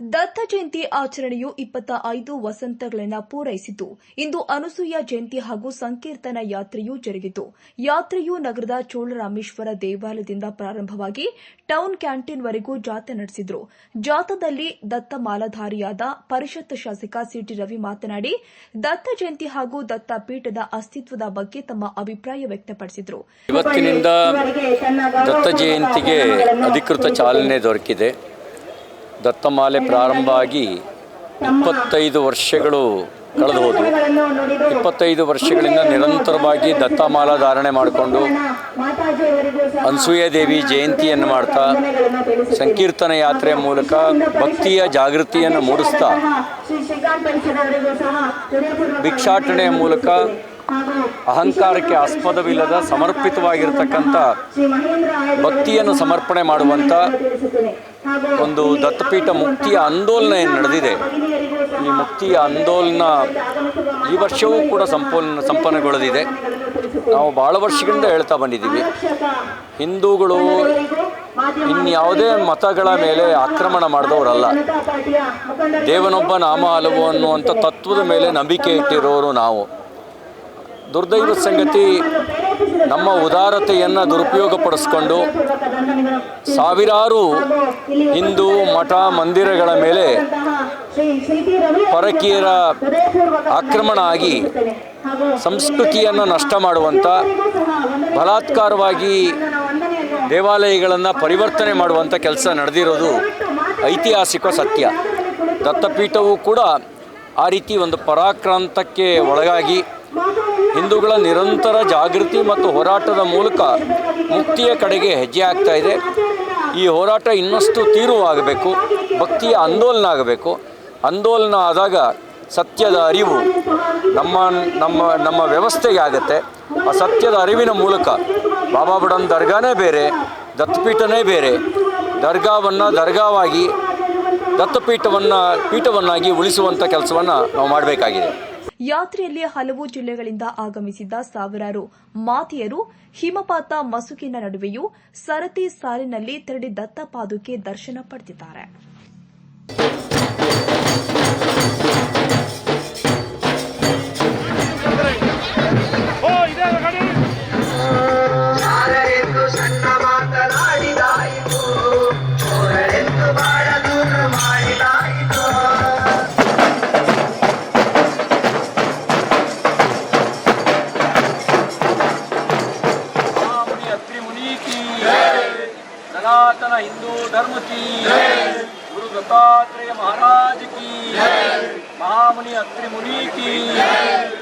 ದತ್ತ ಜಯಂತಿ ಆಚರಣೆಯು ಇಪ್ಪತ್ತ ಐದು ವಸಂತಗಳನ್ನು ಪೂರೈಸಿತು. ಇಂದು ಅನಸೂಯ ಜಯಂತಿ ಹಾಗೂ ಸಂಕೀರ್ತನ ಯಾತ್ರೆಯೂ ಜರುಗಿತು. ಯಾತ್ರೆಯು ನಗರದ ಚೋಳರಾಮೇಶ್ವರ ದೇವಾಲಯದಿಂದ ಪ್ರಾರಂಭವಾಗಿ ಟೌನ್ ಕ್ಯಾಂಟೀನ್ವರೆಗೂ ಜಾಥಾ ನಡೆಸಿದ್ರು. ಜಾಥಾದಲ್ಲಿ ದತ್ತ ಮಾಲಾಧಾರಿಯಾದ ಪರಿಷತ್ ಶಾಸಕ ಸಿಟಿ ರವಿ ಮಾತನಾಡಿ, ದತ್ತ ಜಯಂತಿ ಹಾಗೂ ದತ್ತ ಪೀಠದ ಅಸ್ತಿತ್ವದ ಬಗ್ಗೆ ತಮ್ಮ ಅಭಿಪ್ರಾಯ ವ್ಯಕ್ತಪಡಿಸಿದರು. ಇವತ್ತಿನಿಂದ ದತ್ತ ಜಯಂತಿಗೆ ಅಧಿಕೃತ ಚಾಲನೆ ದೊರಕಿದೆ. ದತ್ತಮಾಲೆ ಪ್ರಾರಂಭ ಆಗಿ ಇಪ್ಪತ್ತೈದು ವರ್ಷಗಳು ಕಳೆದು ಹೋದವು ಇಪ್ಪತ್ತೈದು ವರ್ಷಗಳಿಂದ ನಿರಂತರವಾಗಿ ದತ್ತಮಾಲಾ ಧಾರಣೆ ಮಾಡಿಕೊಂಡು ಅನಸೂಯ ದೇವಿ ಜಯಂತಿಯನ್ನು ಮಾಡ್ತಾ ಸಂಕೀರ್ತನ ಯಾತ್ರೆ ಮೂಲಕ ಭಕ್ತಿಯ ಜಾಗೃತಿಯನ್ನು ಮೂಡಿಸ್ತಾ ಭಿಕ್ಷಾಟನೆಯ ಮೂಲಕ ಅಹಂಕಾರಕ್ಕೆ ಆಸ್ಪದವಿಲ್ಲದ, ಸಮರ್ಪಿತವಾಗಿರ್ತಕ್ಕಂಥ ಭಕ್ತಿಯನ್ನು ಸಮರ್ಪಣೆ ಮಾಡುವಂಥ ಒಂದು ದತ್ತಪೀಠ ಮುಕ್ತಿಯ ಆಂದೋಲನ ಏನು ನಡೆದಿದೆ. ಈ ಮುಕ್ತಿಯ ಆಂದೋಲನ ಈ ವರ್ಷವೂ ಕೂಡ ಸಂಪೂರ್ಣ ಸಂಪನ್ನಗೊಳ್ಳದಿದೆ ನಾವು ಭಾಳ ವರ್ಷಗಳಿಂದ ಹೇಳ್ತಾ ಬಂದಿದ್ದೀವಿ. ಹಿಂದೂಗಳು ಇನ್ಯಾವುದೇ ಮತಗಳ ಮೇಲೆ ಆಕ್ರಮಣ ಮಾಡಿದವರಲ್ಲ. ದೇವನೊಬ್ಬ ನಾಮ ಹಲವು ಅನ್ನುವಂಥ ತತ್ವದ ಮೇಲೆ ನಂಬಿಕೆ ಇಟ್ಟಿರೋರು ನಾವು. ದುರ್ದೈವ ಸಂಗತಿ ನಮ್ಮ ಉದಾರತೆಯನ್ನು ದುರುಪಯೋಗಪಡಿಸ್ಕೊಂಡು ಸಾವಿರಾರು ಹಿಂದೂ ಮಠ ಮಂದಿರಗಳ ಮೇಲೆ ಪರಕೀಯರ ಆಕ್ರಮಣ ಆಗಿ ಸಂಸ್ಕೃತಿಯನ್ನು ನಷ್ಟ ಮಾಡುವಂಥ ಬಲಾತ್ಕಾರವಾಗಿ ದೇವಾಲಯಗಳನ್ನು ಪರಿವರ್ತನೆ ಮಾಡುವಂಥ ಕೆಲಸ ನಡೆದಿರೋದು ಐತಿಹಾಸಿಕ ಸತ್ಯ. ದತ್ತಪೀಠವು ಕೂಡ ಆ ರೀತಿ ಒಂದು ಪರಾಕ್ರಾಂತಕ್ಕೆ ಒಳಗಾಗಿ ಹಿಂದೂಗಳ ನಿರಂತರ ಜಾಗೃತಿ ಮತ್ತು ಹೋರಾಟದ ಮೂಲಕ ಮುಕ್ತಿಯ ಕಡೆಗೆ ಹೆಜ್ಜೆ ಆಗ್ತಾ ಇದೆ. ಈ ಹೋರಾಟ ಇನ್ನಷ್ಟು ತೀರುವಾಗಬೇಕು ಭಕ್ತಿಯ ಆಂದೋಲನ ಆಗಬೇಕು. ಆಂದೋಲನ ಆದಾಗ ಸತ್ಯದ ಅರಿವು ನಮ್ಮ ನಮ್ಮ ನಮ್ಮ ವ್ಯವಸ್ಥೆಗೆ ಆಗುತ್ತೆ. ಆ ಸತ್ಯದ ಅರಿವಿನ ಮೂಲಕ ಬಾಬಾ ಬುಡನ್ ದರ್ಗಾನೇ ಬೇರೆ, ದತ್ತಪೀಠನೇ ಬೇರೆ. ದರ್ಗಾವನ್ನು ದರ್ಗಾವಾಗಿ ದತ್ತಪೀಠವನ್ನು, ಪೀಠವನ್ನಾಗಿ ಉಳಿಸುವಂಥ ಕೆಲಸವನ್ನು ನಾವು ಮಾಡಬೇಕಾಗಿದೆ. ಯಾತ್ರೆಯಲ್ಲಿ ಹಲವು ಜಿಲ್ಲೆಗಳಿಂದ ಆಗಮಿಸಿದ್ದ ಸಾವಿರಾರು ಮಾತೆಯರು ಹಿಮಪಾತ ಮಸುಕಿನ ನಡುವೆಯೂ ಸರತಿ ಸಾಲಿನಲ್ಲಿ ತೆರಳಿ ದತ್ತಪಾದುಕೆ ದರ್ಶನ ಪಡೆದಿದ್ದಾರೆ. सनातन हिंदू धर्म की गुरु दत्तात्रेय महाराज की महामुनि अत्रि मुनि की